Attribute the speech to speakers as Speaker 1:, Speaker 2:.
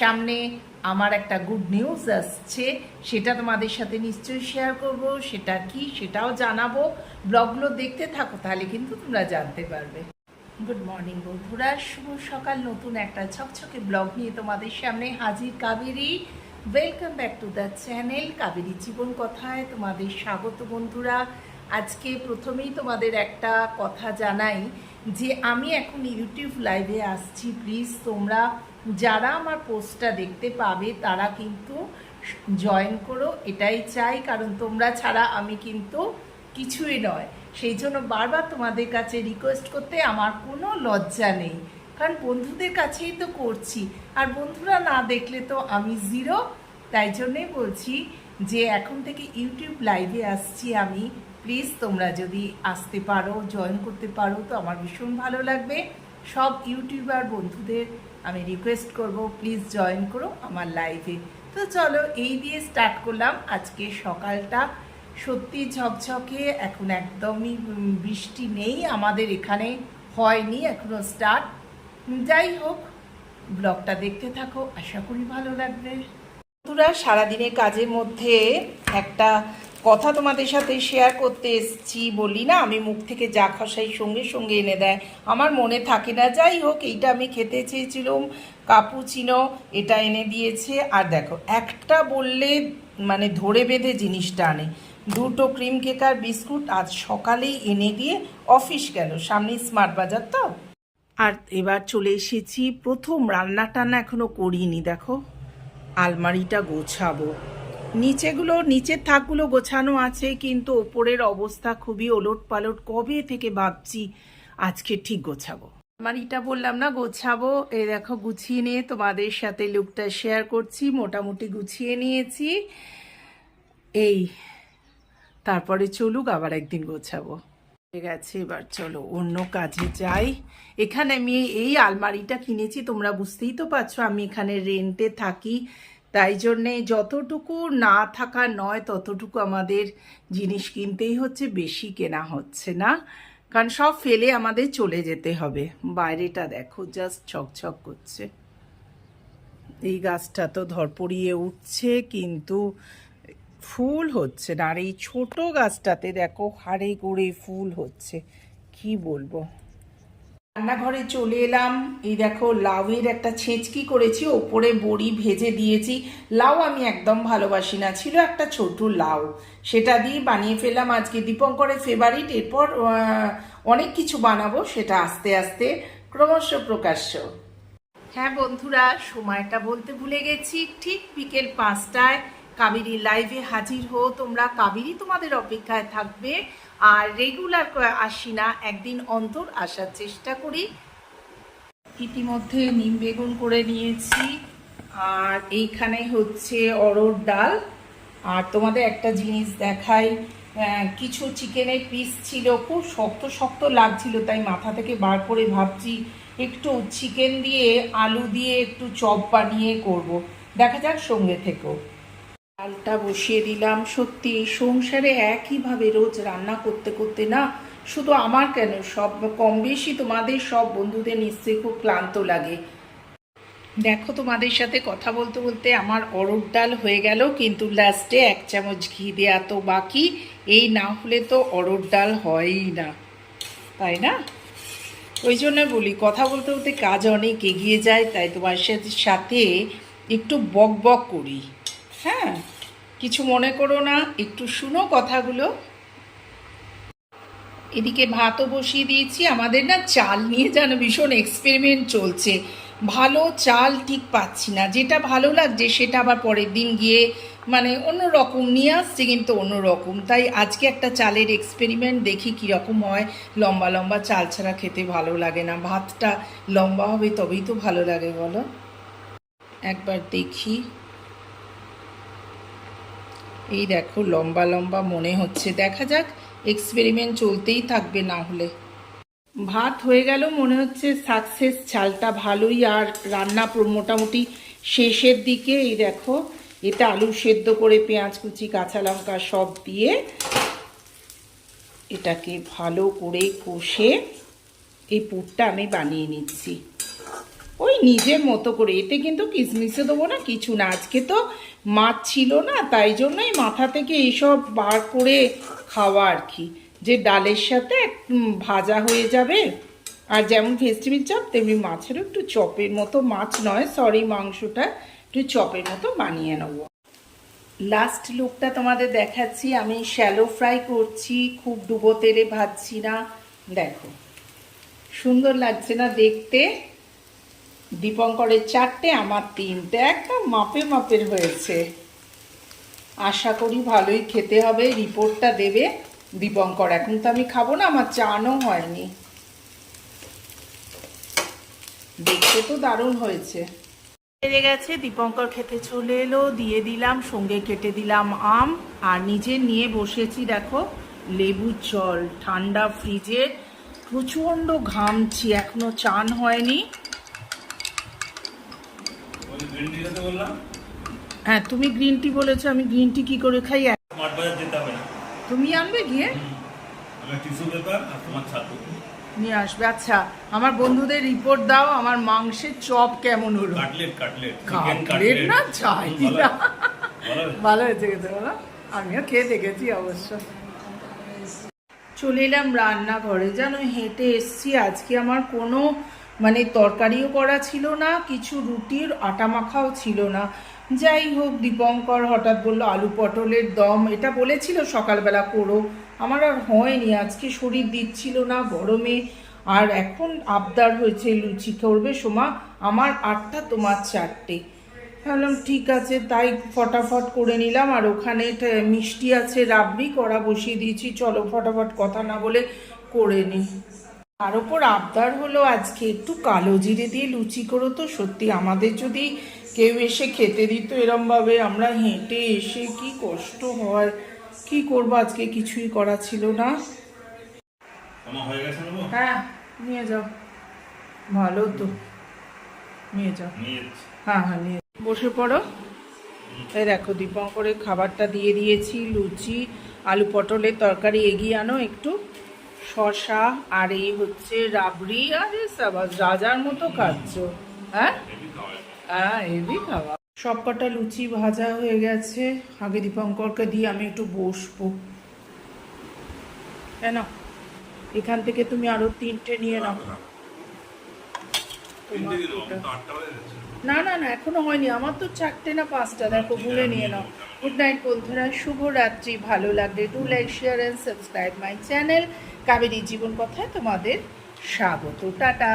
Speaker 1: সামনে আমার একটা গুড নিউজ আসছে। সেটা তোমাদের সাথে নিশ্চয়ই শেয়ার করব, সেটা কি সেটাও জানাব। ব্লগগুলো দেখতে থাকো, তাহলে কিন্তু তোমরা জানতে পারবে। গুড মর্নিং বন্ধুরা, শুভ সকাল। নতুন একটা ছকছকে ব্লগ নিয়ে তোমাদের সামনে হাজির Kaberi. Welcome back to the channel Kaberi জীবন কথায় তোমাদের স্বাগত বন্ধুরা। আজকে প্রথমেই তোমাদের একটা কথা জানাই যে আমি এখন ইউটিউব লাইভে আসছি প্লিজ তোমরা যারা আমার পোস্টটা দেখতে পাবে, তারা কিন্তু জয়েন করো, এটাই চাই, কারণ তোমরা ছাড়া আমি কিন্তু কিছুই নয়। সেই জন্য বারবার তোমাদের কাছে রিকোয়েস্ট করতে আমার কোনো লজ্জা নেই। কারণ বন্ধুদের কাছেই তো করছি, আর বন্ধুরা না দেখলে তো আমি জিরো তাই জন্যই বলছি যে এখন থেকে ইউটিউব লাইভে আসছি আমি। প্লিজ তোমরা যদি আসতে পারো জয়েন করতে পারো, তো আমার ভীষণ ভালো লাগবে। সব ইউটিউবার বন্ধুদের আমি রিকোয়েস্ট করব প্লিজ জয়েন করো আমার লাইভে তো চলো, এই দিয়ে স্টার্ট করলাম আজকে সকালটা। সত্যি ঝকঝকে, এখন একদমই বৃষ্টি নেই আমাদের এখানে, হয়নি এখনও স্টার্ট যাই হোক, ব্লগটা দেখতে থাকো, আশা করি ভালো লাগবে। বন্ধুরা, সারাদিনের কাজের মধ্যে একটা কথা তোমাদের সাথে শেয়ার করতে এসেছি বলি না, আমি মুখ থেকে যা খসাই সঙ্গে সঙ্গে এনে দেয়। আমার মনে থাকে না, যাই হোক, এইটা আমি খেতে চেয়েছিলাম, কাপুচিনো, এটা এনে দিয়েছে। আর দেখো, একটা বললে মানে ধরে বেঁধে জিনিসটা আনে। দুটো ক্রিম কেক আর বিস্কুট আজ সকালেই এনে দিয়ে অফিস গেল। সামনেই স্মার্ট বাজার তো। আর এবার চলে এসেছি, প্রথম রান্না টান্না এখনও করিনি, দেখো। আলমারিটা গোছাবো। নিচেগুলো, নিচের থাকগুলো গোছানো আছে, কিন্তু ওপরের অবস্থা খুবই ওলট পালট কবে থেকে ভাবছি আজকে ঠিক গোছাবো? আলমারিটা বললাম না, গোছাবো। এই দেখো, গুছিয়ে নিয়ে তোমাদের সাথে লুকটা শেয়ার করছি, মোটামুটি গুছিয়ে নিয়েছি। এই, তারপরে চলুক, আবার একদিন গোছাবো। ঠিক আছে এবার চলো, অন্য কাজে যাই। এখানে আমি এই আলমারিটা কিনেছি, তোমরা বুঝতেই তো পারছ, আমি এখানে রেন্টে থাকি। তাই জন্যে যতটুকু না থাকা নয়, ততটুকু আমাদের জিনিস কিনতেই হচ্ছে, বেশি কেনা হচ্ছে না। কারণ সব ফেলে আমাদের চলে যেতে হবে। বাইরেটা দেখো জাস্ট ছকছক করছে। এই গাছটা তো ধরপড়িয়ে উঠছে, কিন্তু ফুল হচ্ছে না। আর এই ছোট গাছটাতে দেখো, হাড়ে গোড়ে ফুল হচ্ছে। কি বলব? রান্নাঘরে চলে এলাম। এই দেখো, লাউয়ের একটা ছেঁচকি করেছি, ওপরে বড়ি ভেজে দিয়েছি। লাউ আমি একদম ভালোবাসি না, ছিল একটা ছোট লাউ। সেটা দিয়ে বানিয়ে ফেললাম আজকে দীপঙ্করের ফেভারিট এরপর অনেক কিছু বানাবো, সেটা আস্তে আস্তে ক্রমশ প্রকাশ্য। হ্যাঁ বন্ধুরা, সময়টা বলতে ভুলে গেছি। ঠিক বিকেল পাঁচটায় কাবেরি লাইভে হাজির হো তোমরা কাবেরি তোমাদের অপেক্ষায় থাকবে। আর রেগুলার আসি না, একদিন অন্তর আসার চেষ্টা করি। ইতিমধ্যে নিম বেগুন করে নিয়েছি। আর এইখানে হচ্ছে অরড় ডাল। আর তোমাদের একটা জিনিস দেখাই কিছু চিকেনের পিস ছিল, খুব শক্ত শক্ত লাগছিল, তাই মাথা থেকে বার করে ভাবছি একটু চিকেন দিয়ে, আলু দিয়ে একটু চপ বানিয়ে করব। দেখা যাক সঙ্গে থেকেও। ডালটা বসিয়ে দিলাম। সত্যি, সংসারে একইভাবে রোজ রান্না করতে করতে না, শুধু আমার কেন, সব কম বেশি তোমাদের সব বন্ধুদের নিশ্চয়ই খুব ক্লান্ত লাগে। দেখো তোমাদের সাথে কথা বলতে বলতে আমার অরড় ডাল হয়ে গেল, কিন্তু লাস্টে এক চামচ ঘি দেওয়া তো বাকি, এই না হলে তো অরড় ডাল হয়ই না। তাই না? ওই জন্য বলি, কথা বলতে বলতে কাজ অনেক এগিয়ে যায়, তাই তোমার সাথে একটু বক বক করি। হ্যাঁ কিছু মনে করো না, একটু শুনো কথাগুলো। এদিকে ভাতও বসিয়ে দিয়েছি, আমাদের না চাল নিয়ে যেন ভীষণ এক্সপেরিমেন্ট চলছে। ভালো চাল ঠিক পাচ্ছি না, যেটা ভালো লাগছে সেটা আবার পরের দিন গিয়ে মানে অন্য রকম নিয়ে আসছে কিন্তু অন্য রকম তাই আজকে একটা চালের এক্সপেরিমেন্ট দেখি কীরকম হয়। লম্বা লম্বা চাল ছাড়া খেতে ভালো লাগে না। ভাতটা লম্বা হবে তবেই তো ভালো লাগে, বলো। একবার দেখি। এই দেখো, লম্বা লম্বা মনে হচ্ছে। দেখা যাক এক্সপেরিমেন্ট চলতেই থাকবে না হলে। ভাত হয়ে গেল, মনে হচ্ছে সাকসেস চালটা ভালোই। আর রান্না মোটামুটি শেষের দিকে, এই দেখো এটা আলু সেদ্ধ করে পেঁয়াজ, কুচি, কাঁচা লঙ্কা সব দিয়ে এটাকে ভালো করে কষে এই পুরটা আমি বানিয়ে নিচ্ছি। নিজের মতো করে। এতে কিন্তু কিসমিসে দেবো না, কিছু না। আজকে তো মাছ ছিল না, তাই জন্যই মাথা থেকে এইসব বার করে খাওয়া আর কি। যে ডালের সাথে ভাজা হয়ে যাবে, আর যেমন ভেজিটেবিল চপ, তেমনি মাছেরও একটু চপের মতো মাছ নয় সরি মাংসটা একটু চপের মতো বানিয়ে নেব। লাস্ট লুকটা তোমাদের দেখাচ্ছি, আমি শ্যালো ফ্রাই করছি, খুব ডুবো তেলে ভাজছি না। দেখো, সুন্দর লাগছে না দেখতে। দীপঙ্করের চারটে, আমার তিনটে, একদম মাপে মাপের হয়েছে। আশা করি ভালোই খেতে হবে, রিপোর্টটা দেবে দীপঙ্কর। এখন তো আমি খাব না, আমার চানও হয়নি। দেখতে তো দারুণ হয়েছে। বেড়ে গেছে, দীপঙ্কর খেতে চলে এলো, দিয়ে দিলাম, সঙ্গে কেটে দিলাম আম, আর নিজে নিয়ে বসেছি, দেখো, লেবুর জল, ঠান্ডা ফ্রিজে, প্রচণ্ড ঘামছি, এখনও চান হয়নি
Speaker 2: ওই গ্রিন টি খেতে বললাম।
Speaker 1: হ্যাঁ তুমি গ্রিন টি বলেছ আমি গ্রিন টি কি করে খাই?
Speaker 2: স্মার্ট বাজার যেতে হবে না।
Speaker 1: তুমি আনবে গিয়ে?
Speaker 2: আমার টিস্যু পেপার আর তোমার ছাতু।
Speaker 1: নিয়ে আসবে। আচ্ছা আমার বন্ধুদের রিপোর্ট দাও আমার মাংসের চপ কেমন হলো?
Speaker 2: কাটলেট কাটলেট চিকেন
Speaker 1: কাটলেট না চাই না।
Speaker 2: ভালো।
Speaker 1: ভালো হয়েছে খেতে বলো। আমিও খেয়ে দেখেছি অবশ্য। চলে এলাম রান্নাঘরে। জানো হেঁটে এসছি। আজকে আমার কোনো মানে তরকারিও করা ছিল না, কিছু রুটির আটা মাখাও ছিল না। যাই হোক, দীপঙ্কর হঠাৎ বলল, আলু পটলের দম। এটা বলেছিল সকালবেলা করো আমার আর হয়নি, আজকে শরীর দিচ্ছিল না গরমে। আর এখন আবদার হয়েছে লুচি করবে সোমা, আমার আটটা, তোমার চারটে। ভাবলাম, ঠিক আছে। তাই ফটাফট করে নিলাম। আর ওখানে মিষ্টি আছে রাবড়ি করা বসিয়ে দিয়েছি। চলো, ফটাফট কথা না বলে করে নিই। তার ওপর আবদার হলো আজকে একটু কালো জিরে দিয়ে লুচি করো তো। সত্যি আমাদের যদি কেউ এসে খেতে দিত এরমভাবে আমরা হেঁটে এসে কি কষ্ট হয় কি করব আজকে কিছুই করা ছিল না।
Speaker 2: হ্যাঁ
Speaker 1: নিয়ে যাও। ভালো তো। নিয়ে যাও। হ্যাঁ হ্যাঁ নিয়ে বসে পড়ো। এই দেখো দীপঙ্করের খাবারটা দিয়ে দিয়েছি লুচি আলু পটলের তরকারি এগিয়ে আনো একটু। শশা আর এই হচ্ছে রাবড়ি আরে রাজার মতো খাচ্ছ হ্যাঁ। হ্যাঁ হেভি খাওয়া। সব কটা লুচি ভাজা হয়ে গেছে। আগে দীপঙ্করকে দিয়ে আমি একটু বসবো। কেন এখান থেকে তুমি আরও তিনটে নিয়ে নাও। না না না, এখনও হয়নি। আমার তো চারটে না পাঁচটা, দেখো, ভুলে নিয়ে নাও। গুড নাইট বন্ধুরা শুভ রাত্রি ভালো লাগলে do like share and subscribe my channel Kaberi জীবন কথায় তোমাদের স্বাগত। টাটা।